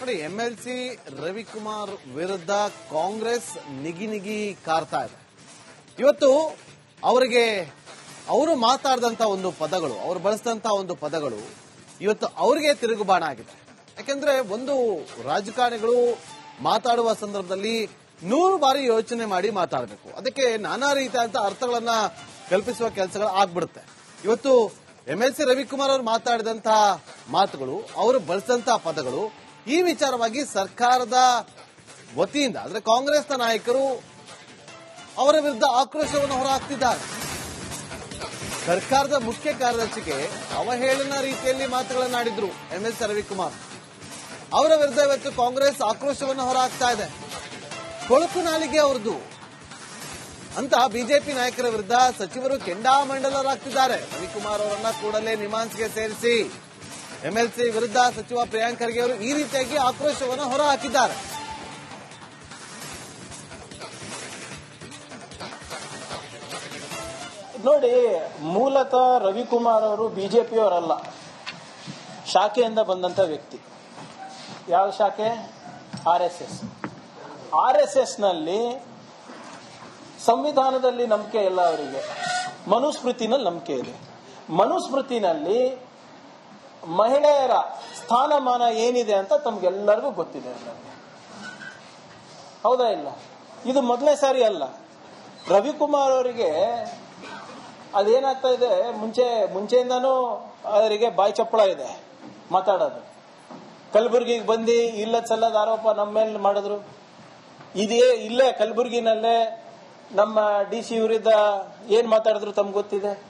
ನೋಡಿ M L C Ravikumar ವಿರುದ್ಧ ಕಾಂಗ್ರೆಸ್ ನಿಗಿ ನಿಗಿ ಕಾರ್ತಾ ಇದೆ. ಇವತ್ತು ಅವರಿಗೆ ಅವರು ಮಾತಾಡಿದಂತ ಒಂದು ಪದಗಳು, ಅವರು ಬಳಸಿದಂತ ಒಂದು ಪದಗಳು ಇವತ್ತು ಅವರಿಗೆ ತಿರುಗುಬಾಣ ಆಗಿದೆ. ಯಾಕೆಂದ್ರೆ ಒಂದು ರಾಜಕಾರಣಿಗಳು ಮಾತಾಡುವ ಸಂದರ್ಭದಲ್ಲಿ ನೂರು ಬಾರಿ ಯೋಚನೆ ಮಾಡಿ ಮಾತಾಡಬೇಕು. ಅದಕ್ಕೆ ನಾನಾ ರೀತಿಯಾದಂತ ಅರ್ಥಗಳನ್ನ ಕಲ್ಪಿಸುವ ಕೆಲಸಗಳು ಆಗ್ಬಿಡುತ್ತೆ. ಇವತ್ತು ಎಂ ಎಲ್ ಸಿ ರವಿಕುಮಾರ್ ಅವರು ಮಾತಾಡಿದಂತಹ ಮಾತುಗಳು, ಅವರು ಬಳಸಿದಂತಹ ಪದಗಳು ಈ ವಿಚಾರವಾಗಿ ಸರ್ಕಾರದ ವತಿಯಿಂದ, ಅಂದ್ರೆ ಕಾಂಗ್ರೆಸ್ನ ನಾಯಕರು ಅವರ ವಿರುದ್ಧ ಆಕ್ರೋಶವನ್ನು ಹೊರಹಾಕ್ತಿದ್ದಾರೆ. ಸರ್ಕಾರದ ಮುಖ್ಯ ಕಾರ್ಯದರ್ಶಿಗೆ ಅವಹೇಳನ ರೀತಿಯಲ್ಲಿ ಮಾತುಗಳನ್ನಾಡಿದ್ರು ಎಂ ಎಸ್ ರವಿಕುಮಾರ್. ಅವರ ವಿರುದ್ಧ ಇವತ್ತು ಕಾಂಗ್ರೆಸ್ ಆಕ್ರೋಶವನ್ನು ಹೊರಹಾಕ್ತಾ ಇದೆ. ಕೊಳಕು ನಾಲಿಗೆ ಅವರದು ಅಂತ ಬಿಜೆಪಿ ನಾಯಕರ ವಿರುದ್ಧ ಸಚಿವರು ಕೆಂಡಾಮಂಡಲರಾಗ್ತಿದ್ದಾರೆ. ರವಿಕುಮಾರ್ ಅವರನ್ನ ಕೂಡಲೇ ನಿಮಾನ್ಸ್ಗೆ ಸೇರಿಸಿ. ಎಂಎಲ್ಸಿ ವಿರುದ್ಧ ಸಚಿವ ಪ್ರಿಯಾಂಕ್ ಖರ್ಗೆ ಅವರು ಈ ರೀತಿಯಾಗಿ ಆಕ್ರೋಶವನ್ನು ಹೊರಹಾಕಿದ್ದಾರೆ. ನೋಡಿ, ಮೂಲತಃ ರವಿಕುಮಾರ್ ಅವರು ಬಿಜೆಪಿಯವರಲ್ಲ, ಶಾಖೆಯಿಂದ ಬಂದಂತ ವ್ಯಕ್ತಿ. ಯಾವ ಶಾಖೆ? R S S. R S ಎಸ್ನಲ್ಲಿ ಸಂವಿಧಾನದಲ್ಲಿ ನಂಬಿಕೆ ಇಲ್ಲ ಅವರಿಗೆ. ಮನುಸ್ಮೃತಿನಲ್ಲಿ ನಂಬಿಕೆ ಇದೆ. ಮನುಸ್ಮೃತಿನಲ್ಲಿ ಮಹಿಳೆಯರ ಸ್ಥಾನಮಾನ ಏನಿದೆ ಅಂತ ತಮ್ಗೆಲ್ಲರಿಗೂ ಗೊತ್ತಿದೆ. ಹೌದಾ ಇಲ್ಲ? ಇದು ಮೊದಲನೇ ಸಾರಿ ಅಲ್ಲ. ರವಿಕುಮಾರ್ ಅವರಿಗೆ ಅದೇನಾಗ್ತಾ ಇದೆ? ಮುಂಚೆ, ಮುಂಚೆಯಿಂದಾನು ಅವರಿಗೆ ಬಾಯಿ ಚಪ್ಪಳ ಇದೆ ಮಾತಾಡೋದು. ಕಲಬುರ್ಗಿಗೆ ಬಂದು ಇಲ್ಲ ಸಲ್ಲದ ಆರೋಪ ನಮ್ಮ ಮೇಲೆ ಮಾಡಿದ್ರು. ಇದೇ ಇಲ್ಲೇ ಕಲಬುರ್ಗಿನಲ್ಲೇ ನಮ್ಮ ಡಿ ಸಿ ಇವರಿದ್ದ ಏನ್ ಮಾತಾಡಿದ್ರು ತಮ್ಗೆ ಗೊತ್ತಿದೆ?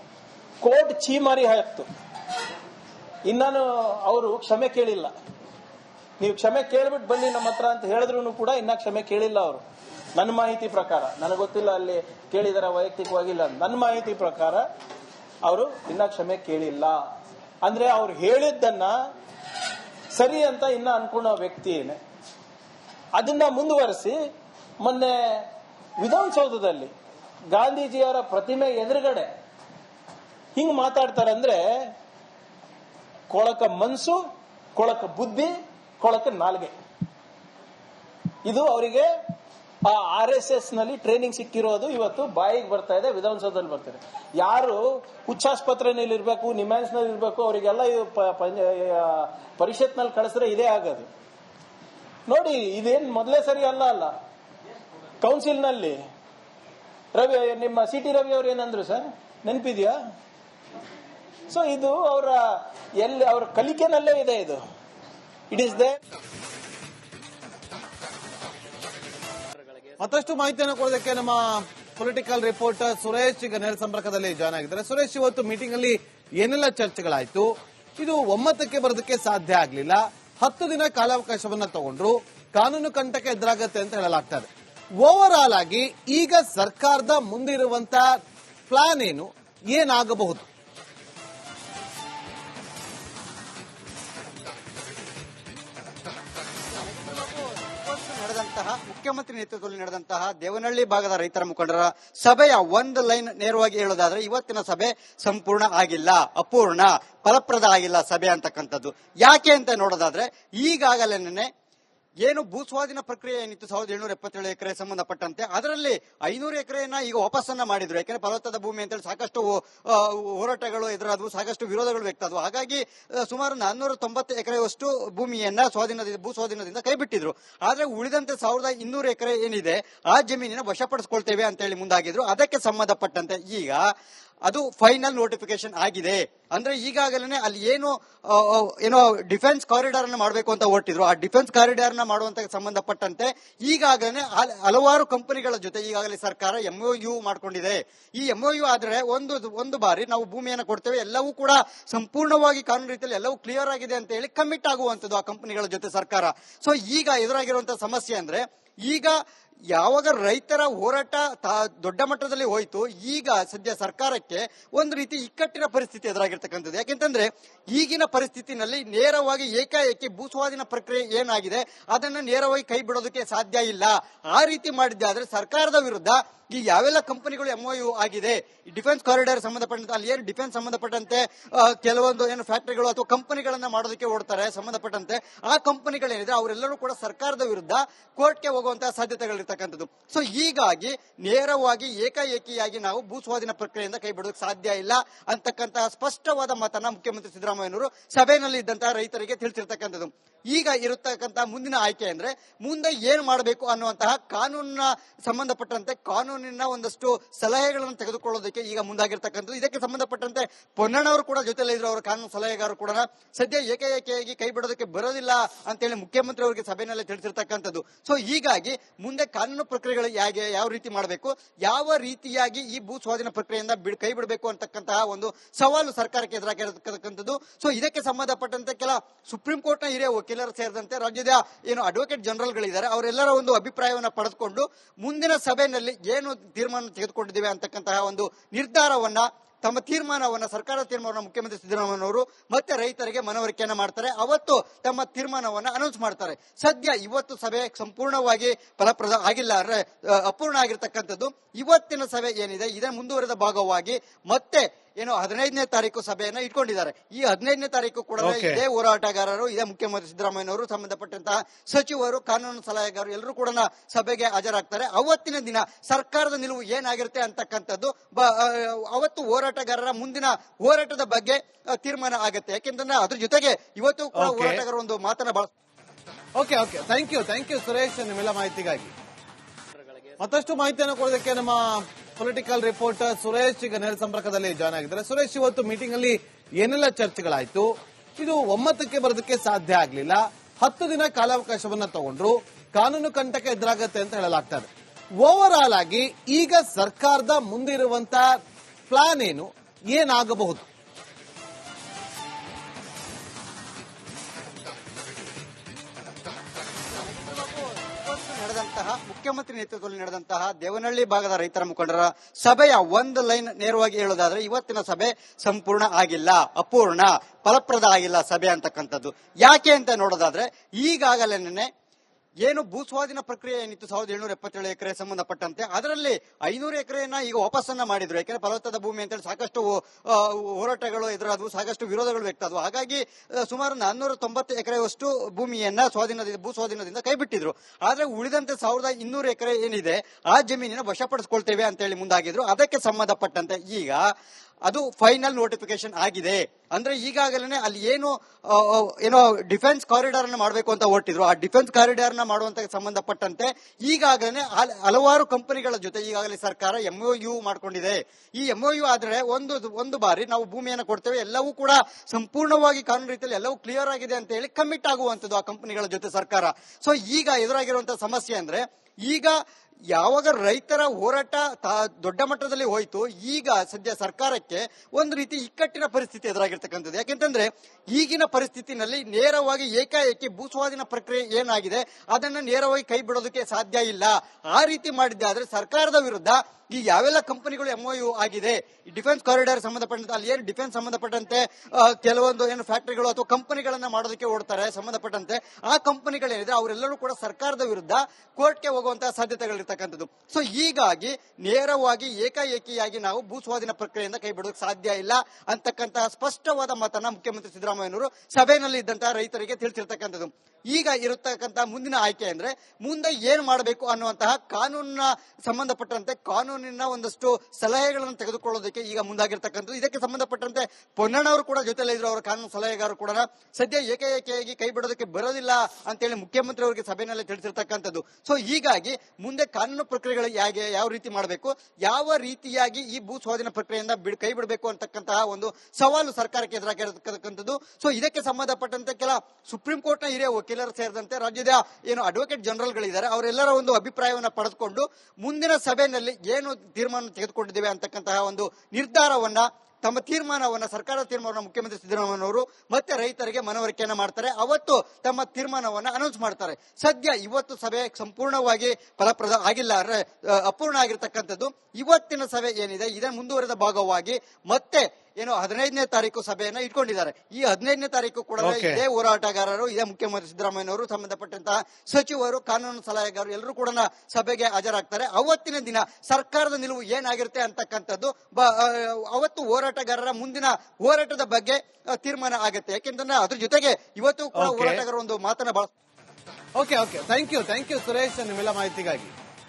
ಕೋರ್ಟ್ ಚೀಮಾರಿ ಹಾಕ್ತು. ಇನ್ನಾನು ಅವರು ಕ್ಷಮೆ ಕೇಳಿಲ್ಲ. ನೀವು ಕ್ಷಮೆ ಕೇಳ್ಬಿಟ್ಟು ಬನ್ನಿ ನಮ್ಮ ಹತ್ರ ಅಂತ ಹೇಳಿದ್ರು ಕೂಡ ಇನ್ನ ಕ್ಷಮೆ ಕೇಳಿಲ್ಲ ಅವರು. ನನ್ನ ಮಾಹಿತಿ ಪ್ರಕಾರ, ನನಗೆ ಗೊತ್ತಿಲ್ಲ ಅಲ್ಲಿ ಕೇಳಿದಾರ ವೈಯಕ್ತಿಕವಾಗಿಲ್ಲ ನನ್ನ ಮಾಹಿತಿ ಪ್ರಕಾರ ಅವರು ಇನ್ನ ಕ್ಷಮೆ ಕೇಳಿಲ್ಲ. ಅಂದ್ರೆ ಅವ್ರು ಹೇಳಿದ್ದನ್ನ ಸರಿ ಅಂತ ಇನ್ನ ಅನ್ಕೊಳ್ಳೋ ವ್ಯಕ್ತಿಯೇನೆ ಅದನ್ನ ಮುಂದುವರೆಸಿ ಮೊನ್ನೆ ವಿಧಾನಸೌಧದಲ್ಲಿ ಗಾಂಧೀಜಿಯವರ ಪ್ರತಿಮೆ ಎದುರುಗಡೆ ಹಿಂಗ್ ಮಾತಾಡ್ತಾರಂದ್ರೆ ಕೊಳಕ ಮನ್ಸು, ಕೊಳಕ ಬುದ್ಧಿ, ಕೊಳಕ ನಾಲ್ಗೆ. ಇದು ಅವರಿಗೆ ಆ ಆರ್ ಎಸ್ ಎಸ್ನಲ್ಲಿ ಟ್ರೈನಿಂಗ್ ಸಿಕ್ಕಿರೋದು ಇವತ್ತು ಬಾಯಿಗೆ ಬರ್ತಾ ಇದೆ, ವಿಧಾನಸೌಧದಲ್ಲಿ ಬರ್ತಾರೆ ಯಾರು ಹುಚ್ಚಾಸ್ಪತ್ರೆನಲ್ಲಿ ಇರಬೇಕು ನಿಮ್ಯಾನ್ಸ್ನಲ್ಲಿ ಇರಬೇಕು, ಅವರಿಗೆಲ್ಲ ಪರಿಷತ್ನಲ್ಲಿ ಕಳಿಸಿದ್ರೆ ಇದೇ ಆಗೋದು. ನೋಡಿ, ಇದೇನ್ ಮೊದಲೇ ಸರಿ ಅಲ್ಲ ಅಲ್ಲ. ಕೌನ್ಸಿಲ್ನಲ್ಲಿ ರವಿ, ನಿಮ್ಮ ಸಿ ಟಿ ರವಿ ಅವ್ರು ಏನಂದ್ರು ಸರ್? ನೆನಪಿದ್ಯಾ? ಸೊ ಇದು ಅವರ ಎಲ್ಲಿ ಅವರ ಕಲಿಕೆನಲ್ಲೇ ಇದೆ ಇದು. ಇಟ್ ಈಸ್ ದೇ ಮತ್ತಷ್ಟು ಮಾಹಿತಿಯನ್ನು ಕೊಡೋದಕ್ಕೆ ನಮ್ಮ ಪೊಲಿಟಿಕಲ್ ರಿಪೋರ್ಟರ್ ಸುರೇಶ್ ಈಗ ನೇರ ಸಂಪರ್ಕದಲ್ಲಿ ಜಾಯ್ನ್ ಆಗಿದ್ದಾರೆ. ಸುರೇಶ್, ಇವತ್ತು ಮೀಟಿಂಗ್ ಅಲ್ಲಿ ಏನೆಲ್ಲ ಚರ್ಚೆಗಳಾಯ್ತು? ಇದು ಒಮ್ಮತಕ್ಕೆ ಬರೋದಕ್ಕೆ ಸಾಧ್ಯ ಆಗಲಿಲ್ಲ. ಹತ್ತು ದಿನ ಕಾಲಾವಕಾಶವನ್ನ ತಗೊಂಡ್ರು. ಕಾನೂನು ಕಂಟಕ್ಕೆ ಎದುರಾಗತ್ತೆ ಅಂತ ಹೇಳಲಾಗ್ತದೆ ಓವರ್ ಆಲ್ ಆಗಿ ಈಗ ಸರ್ಕಾರದ ಮುಂದಿರುವಂತಹ ಪ್ಲಾನ್ ಏನು? ಏನಾಗಬಹುದು? ಮುಖ್ಯಮಂತ್ರಿ ನೇತೃತ್ವದಲ್ಲಿ ನಡೆದಂತಹ ದೇವನಹಳ್ಳಿ ಭಾಗದ ರೈತರ ಮುಖಂಡರ ಸಭೆಯ ಒಂದು ಲೈನ್ ನೇರವಾಗಿ ಹೇಳೋದಾದ್ರೆ ಇವತ್ತಿನ ಸಭೆ ಸಂಪೂರ್ಣ ಆಗಿಲ್ಲ, ಅಪೂರ್ಣ, ಫಲಪ್ರದ ಆಗಿಲ್ಲ ಸಭೆ ಅಂತಕ್ಕಂಥದ್ದು. ಯಾಕೆ ಅಂತ ನೋಡೋದಾದ್ರೆ ಈಗಾಗಲೇ ಏನು ಭೂಸ್ವಾಧೀನ ಪ್ರಕ್ರಿಯೆ ಏನಿತ್ತು? ಸಾವಿರದ ಏಳ್ನೂರ ಎಪ್ಪತ್ತೇಳು ಎಕರೆ ಸಂಬಂಧಪಟ್ಟಂತೆ. ಅದರಲ್ಲಿ ಐನೂರು ಎಕರೆಯನ್ನ ಈಗ ವಾಪಸ್ಸನ್ನ ಮಾಡಿದ್ರು. ಯಾಕಂದ್ರೆ ಫಲವತ್ತಾದ ಭೂಮಿ ಅಂತೇಳಿ ಸಾಕಷ್ಟು ಹೋರಾಟಗಳು ಎದುರಾದವು, ಸಾಕಷ್ಟು ವಿರೋಧಗಳು ವ್ಯಕ್ತಾದವು ಹಾಗಾಗಿ ಸುಮಾರು ನಾನ್ನೂರ ತೊಂಬತ್ತು ಎಕರೆಯಷ್ಟು ಭೂಮಿಯನ್ನ ಸ್ವಾಧೀನದಿಂದ ಭೂ ಸ್ವಾಧೀನದಿಂದ ಕೈಬಿಟ್ಟಿದ್ರು. ಆದ್ರೆ ಉಳಿದಂತೆ ಸಾವಿರದ ಇನ್ನೂರು ಎಕರೆ ಏನಿದೆ, ಆ ಜಮೀನಿನ ವಶಪಡಿಸ್ಕೊಳ್ತೇವೆ ಅಂತ ಹೇಳಿ ಮುಂದಾಗಿದ್ರು. ಅದಕ್ಕೆ ಸಂಬಂಧಪಟ್ಟಂತೆ ಈಗ ಅದು ಫೈನಲ್ ನೋಟಿಫಿಕೇಶನ್ ಆಗಿದೆ. ಅಂದ್ರೆ ಈಗಾಗಲೇ ಅಲ್ಲಿ ಏನು ಏನೋ ಡಿಫೆನ್ಸ್ ಕಾರಿಡಾರ್ ಅನ್ನ ಮಾಡಬೇಕು ಅಂತ ಹೊರಟಿದ್ರು. ಆ ಡಿಫೆನ್ಸ್ ಕಾರಿಡಾರ್ನ ಮಾಡುವಂತ ಸಂಬಂಧಪಟ್ಟಂತೆ ಈಗಾಗಲೇ ಹಲ- ಹಲವಾರು ಕಂಪನಿಗಳ ಜೊತೆ ಈಗಾಗಲೇ ಸರ್ಕಾರ ಎಂಒ ಯು ಮಾಡ್ಕೊಂಡಿದೆ. ಈ ಎಂಒ ಯು ಆದ್ರೆ ಒಂದು ಒಂದು ಬಾರಿ ನಾವು ಭೂಮಿಯನ್ನು ಕೊಡ್ತೇವೆ. ಎಲ್ಲವೂ ಕೂಡ ಸಂಪೂರ್ಣವಾಗಿ ಕಾನೂನು ರೀತಿಯಲ್ಲಿ ಎಲ್ಲವೂ ಕ್ಲಿಯರ್ ಆಗಿದೆ ಅಂತ ಹೇಳಿ ಕಮಿಟ್ ಆಗುವಂತದ್ದು ಆ ಕಂಪನಿಗಳ ಜೊತೆ ಸರ್ಕಾರ. ಸೊ ಈಗ ಎದುರಾಗಿರುವಂತಹ ಸಮಸ್ಯೆ ಅಂದ್ರೆ ಈಗ ಯಾವಾಗ ರೈತರ ಹೋರಾಟ ದೊಡ್ಡ ಮಟ್ಟದಲ್ಲಿ ಹೋಯಿತು, ಈಗ ಸದ್ಯ ಸರ್ಕಾರಕ್ಕೆ ಒಂದು ರೀತಿ ಇಕ್ಕಟ್ಟಿನ ಪರಿಸ್ಥಿತಿ ಎದುರಾಗಿರ್ತಕ್ಕಂಥದ್ದು. ಯಾಕೆಂತಂದ್ರೆ, ಈಗಿನ ಪರಿಸ್ಥಿತಿನಲ್ಲಿ ನೇರವಾಗಿ ಏಕಾಏಕಿ ಭೂಸ್ವಾಧೀನ ಪ್ರಕ್ರಿಯೆ ಏನಾಗಿದೆ, ಅದನ್ನ ನೇರವಾಗಿ ಕೈ ಬಿಡೋದಕ್ಕೆ ಸಾಧ್ಯ ಇಲ್ಲ. ಆ ರೀತಿ ಮಾಡಿದ್ದಾದ್ರೆ ಸರ್ಕಾರದ ವಿರುದ್ಧ ಈ ಯಾವೆಲ್ಲ ಕಂಪನಿಗಳು ಎಂಒಯು ಆಗಿದೆ, ಈ ಡಿಫೆನ್ಸ್ ಕಾರಿಡಾರ್ ಸಂಬಂಧಪಟ್ಟಂತೆ, ಅಲ್ಲಿ ಏನು ಡಿಫೆನ್ಸ್ ಸಂಬಂಧಪಟ್ಟಂತೆ ಕೆಲವೊಂದು ಏನು ಫ್ಯಾಕ್ಟರಿಗಳು ಅಥವಾ ಕಂಪನಿಗಳನ್ನ ಮಾಡೋದಕ್ಕೆ ಓಡ್ತಾರೆ ಸಂಬಂಧಪಟ್ಟಂತೆ, ಆ ಕಂಪನಿಗಳೇನಿದೆ ಅವರೆಲ್ಲರೂ ಕೂಡ ಸರ್ಕಾರದ ವಿರುದ್ಧ ಕೋರ್ಟ್ಗೆ ಹೋಗುವಂತಹ ಸಾಧ್ಯತೆಗಳಿರ್ತಕ್ಕಂಥದ್ದು. ಸೊ ಹೀಗಾಗಿ ನೇರವಾಗಿ, ಏಕಾಏಕಿಯಾಗಿ ನಾವು ಭೂ ಸ್ವಾಧೀನ ಪ್ರಕ್ರಿಯೆಯಿಂದ ಕೈ ಬಿಡೋದಕ್ಕೆ ಸಾಧ್ಯ ಇಲ್ಲ ಅಂತಕ್ಕಂತಹ ಸ್ಪಷ್ಟವಾದ ಮತನ ಮುಖ್ಯಮಂತ್ರಿ ಸಿದ್ದರಾಮಯ್ಯನವರು ಸಭೆಯಲ್ಲಿ ಇದ್ದಂತಹ ರೈತರಿಗೆ ತಿಳಿಸಿರ್ತಕ್ಕಂಥದ್ದು. ಈಗ ಇರತಕ್ಕಂತಹ ಮುಂದಿನ ಆಯ್ಕೆ ಅಂದ್ರೆ ಮುಂದೆ ಏನ್ ಮಾಡಬೇಕು ಅನ್ನುವಂತಹ ಕಾನೂನಿನ ಸಂಬಂಧಪಟ್ಟಂತೆ ಕಾನೂನಿನ ಒಂದಷ್ಟು ಸಲಹೆಗಳನ್ನು ತೆಗೆದುಕೊಳ್ಳೋದಕ್ಕೆ ಈಗ ಮುಂದಾಗಿರ್ತಕ್ಕಂಥದ್ದು. ಇದಕ್ಕೆ ಸಂಬಂಧಪಟ್ಟಂತೆ ಪೊನ್ನಣ್ಣವರು ಕೂಡ ಜೊತೆಯಲ್ಲಿದ್ರು ಇದ್ರು. ಅವರ ಕಾನೂನು ಸಲಹೆಗಾರರು ಕೂಡ. ಸದ್ಯ ಏಕಾಏಕಿಯಾಗಿ ಕೈ ಬಿಡೋದಕ್ಕೆ ಬರೋದಿಲ್ಲ ಅಂತೇಳಿ ಮುಖ್ಯಮಂತ್ರಿ ಅವರಿಗೆ ಸಭೆಯಲ್ಲಿ ತಿಳಿಸಿರ್ತಕ್ಕಂಥದ್ದು. ಸೊ ಹೀಗಾಗಿ ಮುಂದೆ ಕಾನೂನು ಪ್ರಕ್ರಿಯೆಗಳು ಹೇಗೆ, ಯಾವ ರೀತಿ ಮಾಡಬೇಕು, ಯಾವ ರೀತಿಯಾಗಿ ಈ ಭೂ ಸ್ವಾಧೀನ ಪ್ರಕ್ರಿಯೆಯಿಂದ ಕೈ ಬಿಡಬೇಕು ಅಂತಕ್ಕಂತಹ ಒಂದು ಸವಾಲು ಸರ್ಕಾರಕ್ಕೆ ಎದುರಾಗಿರತಕ್ಕಂಥದ್ದು. ಸೊ ಇದಕ್ಕೆ ಸಂಬಂಧಪಟ್ಟಂತೆ ಕೆಲ ಸುಪ್ರೀಂ ಕೋರ್ಟ್ನ ಹಿರಿಯ ವಕೀಲರು ಸೇರಿದಂತೆ ರಾಜ್ಯದ ಏನು ಅಡ್ವೊಕೇಟ್ ಜನರಲ್ಗಳಿದ್ದಾರೆ ಅವರೆಲ್ಲರ ಒಂದು ಅಭಿಪ್ರಾಯವನ್ನು ಪಡೆದುಕೊಂಡು ಮುಂದಿನ ಸಭೆಯಲ್ಲಿ ಏನು ತೀರ್ಮಾನ ತೆಗೆದುಕೊಂಡಿದ್ದೇವೆ ಅಂತಕ್ಕಂತಹ ಒಂದು ನಿರ್ಧಾರವನ್ನ, ತಮ್ಮ ತೀರ್ಮಾನವನ್ನ, ಸರ್ಕಾರದ ತೀರ್ಮಾನವನ್ನು ಮುಖ್ಯಮಂತ್ರಿ ಸಿದ್ದರಾಮಯ್ಯನವರು ಮತ್ತೆ ರೈತರಿಗೆ ಮನವರಿಕೆಯನ್ನ ಮಾಡ್ತಾರೆ. ಅವತ್ತು ತಮ್ಮ ತೀರ್ಮಾನವನ್ನ ಅನೌನ್ಸ್ ಮಾಡ್ತಾರೆ. ಸದ್ಯ ಇವತ್ತು ಸಭೆ ಸಂಪೂರ್ಣವಾಗಿ ಫಲಪ್ರದ ಆಗಿಲ್ಲ. ಅಂದ್ರೆ ಅಪೂರ್ಣ ಆಗಿರ್ತಕ್ಕಂಥದ್ದು. ಇವತ್ತಿನ ಸಭೆ ಏನಿದೆ, ಇದರ ಮುಂದುವರೆದ ಭಾಗವಾಗಿ ಮತ್ತೆ ಏನು ಹದಿನೈದನೇ ತಾರೀಕು ಸಭೆಯನ್ನ ಇಟ್ಕೊಂಡಿದ್ದಾರೆ. ಈ ಹದಿನೈದನೇ ತಾರೀಕು ಕೂಡ. ಇದೇ ಹೋರಾಟಗಾರರು ಇದೇ ಮುಖ್ಯಮಂತ್ರಿ ಸಿದ್ದರಾಮಯ್ಯನವರು ಸಂಬಂಧಪಟ್ಟಂತಹ ಸಚಿವರು ಕಾನೂನು ಸಲಹೆಗಾರರು ಎಲ್ಲರೂ ಕೂಡ ಸಭೆಗೆ ಹಾಜರಾಗ್ತಾರೆ. ಅವತ್ತಿನ ದಿನ ಸರ್ಕಾರದ ನಿಲುವು ಏನಾಗಿರುತ್ತೆ ಅಂತಕ್ಕಂಥದ್ದು ಅವತ್ತು ಹೋರಾಟಗಾರರ ಮುಂದಿನ ಹೋರಾಟದ ಬಗ್ಗೆ ತೀರ್ಮಾನ ಆಗುತ್ತೆ. ಯಾಕೆಂದ್ರೆ ಅದ್ರ ಜೊತೆಗೆ ಇವತ್ತು ಕೂಡ ಹೋರಾಟಗಾರ ಒಂದು ಮಾತನ್ನ ಬಳ okay okay thank you thank you Suresh ನಿಮ್ಮೆಲ್ಲ ಮಾಹಿತಿಗಾಗಿ. ಮತ್ತಷ್ಟು ಮಾಹಿತಿಯನ್ನು ಕೊಡೋದಕ್ಕೆ ನಮ್ಮ ಪೊಲಿಟಿಕಲ್ ರಿಪೋರ್ಟರ್ ಸುರೇಶ್ ಈಗ ನೇರ ಸಂಪರ್ಕದಲ್ಲಿ ಜಾಯ್ನ್ ಆಗಿದ್ದಾರೆ. ಸುರೇಶ್ ಇವತ್ತು ಮೀಟಿಂಗ್ ಅಲ್ಲಿ ಏನೆಲ್ಲ ಚರ್ಚೆಗಳಾಯ್ತು? ಇದು ಒಮ್ಮತಕ್ಕೆ ಬರೋದಕ್ಕೆ ಸಾಧ್ಯ ಆಗ್ಲಿಲ್ಲ. ಹತ್ತು ದಿನ ಕಾಲಾವಕಾಶವನ್ನ ತಗೊಂಡ್ರು. ಕಾನೂನು ಕಂಟಕ ಎದುರಾಗತ್ತೆ ಅಂತ ಹೇಳಲಾಗ್ತದೆ. ಓವರ್ ಆಗಿ ಈಗ ಸರ್ಕಾರದ ಮುಂದಿರುವಂತ ಪ್ಲಾನ್ ಏನು? ಏನಾಗಬಹುದು? ಮುಖ್ಯಮಂತ್ರಿ ನೇತೃತ್ವದಲ್ಲಿ ನಡೆದಂತಹ ದೇವನಹಳ್ಳಿ ಭಾಗದ ರೈತರ ಮುಖಂಡರ ಸಭೆಯ ಒಂದು ಲೈನ್ ನೇರವಾಗಿ ಹೇಳೋದಾದ್ರೆ ಇವತ್ತಿನ ಸಭೆ ಸಂಪೂರ್ಣ ಆಗಿಲ್ಲ, ಅಪೂರ್ಣ, ಫಲಪ್ರದ ಆಗಿಲ್ಲ ಸಭೆ ಅಂತಕ್ಕಂಥದ್ದು. ಯಾಕೆ ಅಂತ ನೋಡೋದಾದ್ರೆ ಈಗಾಗಲೇ ಏನು ಭೂಸ್ವಾಧೀನ ಪ್ರಕ್ರಿಯೆ ಏನಿತ್ತು? ಸಾವಿರದ ಏಳ್ನೂರ ಎಪ್ಪತ್ತೇಳು ಎಕರೆ ಸಂಬಂಧಪಟ್ಟಂತೆ. ಅದರಲ್ಲಿ ಐನೂರು ಎಕರೆಯನ್ನ ಈಗ ವಾಪಸ್ಸನ್ನ ಮಾಡಿದ್ರು. ಯಾಕಂದ್ರೆ ಫಲವತ್ತಾದ ಭೂಮಿ ಅಂತೇಳಿ ಸಾಕಷ್ಟು ಹೋರಾಟಗಳು ಎದುರಾದವು, ಸಾಕಷ್ಟು ವಿರೋಧಗಳು ವ್ಯಕ್ತಾದವು ಹಾಗಾಗಿ ಸುಮಾರು ನಾನ್ನೂರ ತೊಂಬತ್ತು ಎಕರೆಯಷ್ಟು ಭೂಮಿಯನ್ನ ಸ್ವಾಧೀನದಿಂದ ಭೂ ಸ್ವಾಧೀನದಿಂದ ಕೈಬಿಟ್ಟಿದ್ರು. ಆದ್ರೆ ಉಳಿದಂತೆ ಸಾವಿರದ ಇನ್ನೂರು ಎಕರೆ ಏನಿದೆ, ಆ ಜಮೀನಿನ ವಶಪಡಿಸ್ಕೊಳ್ತೇವೆ ಅಂತ ಹೇಳಿ ಮುಂದಾಗಿದ್ರು. ಅದಕ್ಕೆ ಸಂಬಂಧಪಟ್ಟಂತೆ ಈಗ ಅದು ಫೈನಲ್ ನೋಟಿಫಿಕೇಶನ್ ಆಗಿದೆ. ಅಂದ್ರೆ ಈಗಾಗಲೇ ಅಲ್ಲಿ ಏನು ಏನೋ ಡಿಫೆನ್ಸ್ ಕಾರಿಡಾರ್ ಅನ್ನ ಮಾಡಬೇಕು ಅಂತ ಹೊರಟಿದ್ರು. ಆ ಡಿಫೆನ್ಸ್ ಕಾರಿಡಾರ್ನ ಮಾಡುವಂತ ಸಂಬಂಧಪಟ್ಟಂತೆ ಈಗಾಗಲೇ ಹಲ- ಹಲವಾರು ಕಂಪನಿಗಳ ಜೊತೆ ಈಗಾಗಲೇ ಸರ್ಕಾರ ಎಂಒ ಯು ಮಾಡ್ಕೊಂಡಿದೆ. ಈ ಎಂಒ ಯು ಆದ್ರೆ ಒಂದು ಒಂದು ಬಾರಿ ನಾವು ಭೂಮಿಯನ್ನು ಕೊಡ್ತೇವೆ. ಎಲ್ಲವೂ ಕೂಡ ಸಂಪೂರ್ಣವಾಗಿ ಕಾನೂನು ರೀತಿಯಲ್ಲಿ ಎಲ್ಲವೂ ಕ್ಲಿಯರ್ ಆಗಿದೆ ಅಂತ ಹೇಳಿ ಕಮಿಟ್ ಆಗುವಂತದ್ದು ಆ ಕಂಪನಿಗಳ ಜೊತೆ ಸರ್ಕಾರ. ಸೊ ಈಗ ಎದುರಾಗಿರುವಂತಹ ಸಮಸ್ಯೆ ಅಂದ್ರೆ ಈಗ ಯಾವಾಗ ರೈತರ ಹೋರಾಟ ದೊಡ್ಡ ಮಟ್ಟದಲ್ಲಿ ಹೋಯಿತು, ಈಗ ಸದ್ಯ ಸರ್ಕಾರಕ್ಕೆ ಒಂದು ರೀತಿ ಇಕ್ಕಟ್ಟಿನ ಪರಿಸ್ಥಿತಿ ಎದುರಾಗಿರ್ತಕ್ಕಂಥದ್ದು. ಯಾಕೆಂತಂದ್ರೆ, ಈಗಿನ ಪರಿಸ್ಥಿತಿನಲ್ಲಿ ನೇರವಾಗಿ ಏಕಾಏಕಿ ಭೂಸ್ವಾಧೀನ ಪ್ರಕ್ರಿಯೆ ಏನಾಗಿದೆ, ಅದನ್ನ ನೇರವಾಗಿ ಕೈ ಬಿಡೋದಕ್ಕೆ ಸಾಧ್ಯ ಇಲ್ಲ. ಆ ರೀತಿ ಮಾಡಿದ್ದೆ ಆದ್ರೆ ಸರ್ಕಾರದ ವಿರುದ್ಧ ಈ ಯಾವೆಲ್ಲ ಕಂಪನಿಗಳು ಎಂಒಯು ಆಗಿದೆ, ಈ ಡಿಫೆನ್ಸ್ ಕಾರಿಡಾರ್ ಸಂಬಂಧಪಟ್ಟಂತೆ, ಅಲ್ಲಿ ಏನು ಡಿಫೆನ್ಸ್ ಸಂಬಂಧಪಟ್ಟಂತೆ ಕೆಲವೊಂದು ಏನು ಫ್ಯಾಕ್ಟರಿಗಳು ಅಥವಾ ಕಂಪನಿಗಳನ್ನ ಮಾಡೋದಕ್ಕೆ ಓಡ್ತಾರೆ ಸಂಬಂಧಪಟ್ಟಂತೆ, ಆ ಕಂಪನಿಗಳೇನಿದೆ ಅವರೆಲ್ಲರೂ ಕೂಡ ಸರ್ಕಾರದ ವಿರುದ್ಧ ಕೋರ್ಟ್ಗೆ ಹೋಗುವಂತಹ ಸಾಧ್ಯತೆಗಳಿರ್ತಕ್ಕಂಥದ್ದು ಸೊ ಹೀಗಾಗಿ ನೇರವಾಗಿ ಏಕಾಏಕಿಯಾಗಿ ನಾವು ಭೂ ಸ್ವಾಧೀನ ಪ್ರಕ್ರಿಯೆಯಿಂದ ಕೈ ಬಿಡೋದಕ್ಕೆ ಸಾಧ್ಯ ಇಲ್ಲ ಅಂತಕ್ಕಂತಹ ಸ್ಪಷ್ಟವಾದ ಮಾತನ್ನ ಮುಖ್ಯಮಂತ್ರಿ ಸಿದ್ದರಾಮಯ್ಯನವರು ಸಭೆಯಲ್ಲಿ ಇದ್ದಂತಹ ರೈತರಿಗೆ ತಿಳಿಸಿರ್ತಕ್ಕಂಥದ್ದು. ಈಗ ಇರತಕ್ಕಂತಹ ಮುಂದಿನ ಆಯ್ಕೆ ಅಂದ್ರೆ ಮುಂದೆ ಏನ್ ಮಾಡಬೇಕು ಅನ್ನುವಂತಹ ಕಾನೂನಿನ ಸಂಬಂಧಪಟ್ಟಂತೆ ಕಾನೂನಿನ ಒಂದಷ್ಟು ಸಲಹೆಗಳನ್ನು ತೆಗೆದುಕೊಳ್ಳೋದಕ್ಕೆ ಈಗ ಮುಂದಾಗಿರ್ತಕ್ಕಂಥದ್ದು. ಇದಕ್ಕೆ ಸಂಬಂಧಪಟ್ಟಂತೆ ಪೊನ್ನಣ್ಣವರು ಕೂಡ ಜೊತೆಲೇ ಇದ್ರು, ಅವರ ಕಾನೂನು ಸಲಹೆಗಾರರು ಕೂಡ. ಸದ್ಯ ಏಕಾಏಕಿಯಾಗಿ ಕೈ ಬಿಡೋದಕ್ಕೆ ಬರೋದಿಲ್ಲ ಅಂತೇಳಿ ಮುಖ್ಯಮಂತ್ರಿ ಅವರಿಗೆ ಸಭೆಯಲ್ಲಿ ತಿಳಿಸಿರ್ತಕ್ಕಂಥದ್ದು. ಸೊ ಹೀಗಾಗಿ ಮುಂದೆ ಕಾನೂನು ಪ್ರಕ್ರಿಯೆಗಳು ಹೇಗೆ ಯಾವ ರೀತಿ ಮಾಡಬೇಕು, ಯಾವ ರೀತಿಯಾಗಿ ಈ ಭೂ ಸ್ವಾಧೀನ ಪ್ರಕ್ರಿಯೆಯಿಂದ ಬಿಡ್- ಕೈ ಬಿಡಬೇಕು ಅಂತಕ್ಕಂತಹ ಒಂದು ಸವಾಲು ಸರ್ಕಾರಕ್ಕೆ ಎದುರಾಗಿರತಕ್ಕಂಥದ್ದು. ಸೊ ಇದಕ್ಕೆ ಸಂಬಂಧಪಟ್ಟಂತೆ ಕೆಲ ಸುಪ್ರೀಂ ಕೋರ್ಟ್ನ ಹಿರಿಯ ವಕೀಲರು ಸೇರಿದಂತೆ ರಾಜ್ಯದ ಏನು ಅಡ್ವೊಕೇಟ್ ಜನರಲ್ ಗಳಿದ್ದಾರೆ ಅವರೆಲ್ಲರ ಒಂದು ಅಭಿಪ್ರಾಯವನ್ನ ಪಡೆದುಕೊಂಡು ಮುಂದಿನ ಸಭೆಯಲ್ಲಿ ಏನು ತೀರ್ಮಾನ ತೆಗೆದುಕೊಂಡಿದ್ದೇವೆ ಅಂತಕ್ಕಂತಹ ಒಂದು ನಿರ್ಧಾರವನ್ನ ತಮ್ಮ ತೀರ್ಮಾನವನ್ನ, ಸರ್ಕಾರದ ತೀರ್ಮಾನವನ್ನು, ಮುಖ್ಯಮಂತ್ರಿ ಸಿದ್ದರಾಮಯ್ಯನವರು ಮತ್ತೆ ರೈತರಿಗೆ ಮನವರಿಕೆಯನ್ನ ಮಾಡ್ತಾರೆ. ಅವತ್ತು ತಮ್ಮ ತೀರ್ಮಾನವನ್ನ ಅನೌನ್ಸ್ ಮಾಡ್ತಾರೆ. ಸದ್ಯ ಇವತ್ತು ಸಭೆ ಸಂಪೂರ್ಣವಾಗಿ ಫಲಪ್ರದ ಆಗಿಲ್ಲ. ಅಂದ್ರೆ ಅಪೂರ್ಣ ಆಗಿರ್ತಕ್ಕಂಥದ್ದು. ಇವತ್ತಿನ ಸಭೆ ಏನಿದೆ ಇದರ ಮುಂದುವರೆದ ಭಾಗವಾಗಿ ಮತ್ತೆ ಏನು ಹದಿನೈದನೇ ತಾರೀಕು ಸಭೆಯನ್ನ ಇಟ್ಕೊಂಡಿದ್ದಾರೆ. ಈ ಹದಿನೈದನೇ ತಾರೀಕು ಕೂಡ. ಇದೇ ಹೋರಾಟಗಾರರು ಇದೇ ಮುಖ್ಯಮಂತ್ರಿ ಸಿದ್ದರಾಮಯ್ಯನವರು ಸಂಬಂಧಪಟ್ಟಂತಹ ಸಚಿವರು ಕಾನೂನು ಸಲಹೆಗಾರರು ಎಲ್ಲರೂ ಕೂಡ ಸಭೆಗೆ ಹಾಜರಾಗ್ತಾರೆ. ಅವತ್ತಿನ ದಿನ ಸರ್ಕಾರದ ನಿಲುವು ಏನಾಗಿರುತ್ತೆ ಅಂತಕ್ಕಂಥದ್ದು ಅವತ್ತು ಹೋರಾಟಗಾರರ ಮುಂದಿನ ಹೋರಾಟದ ಬಗ್ಗೆ ತೀರ್ಮಾನ ಆಗುತ್ತೆ. ಯಾಕೆಂದ್ರೆ ಅದ್ರ ಜೊತೆಗೆ ಇವತ್ತು ಕೂಡ ಹೋರಾಟಗಾರ ಹೋರಾಟಗಾರರು ಒಂದು ಮಾತನ್ನ ಬಳಸ್ತಾರೆ okay okay thank you thank you Suresh ನಿಮ್ಮೆಲ್ಲ ಮಾಹಿತಿಗಾಗಿ.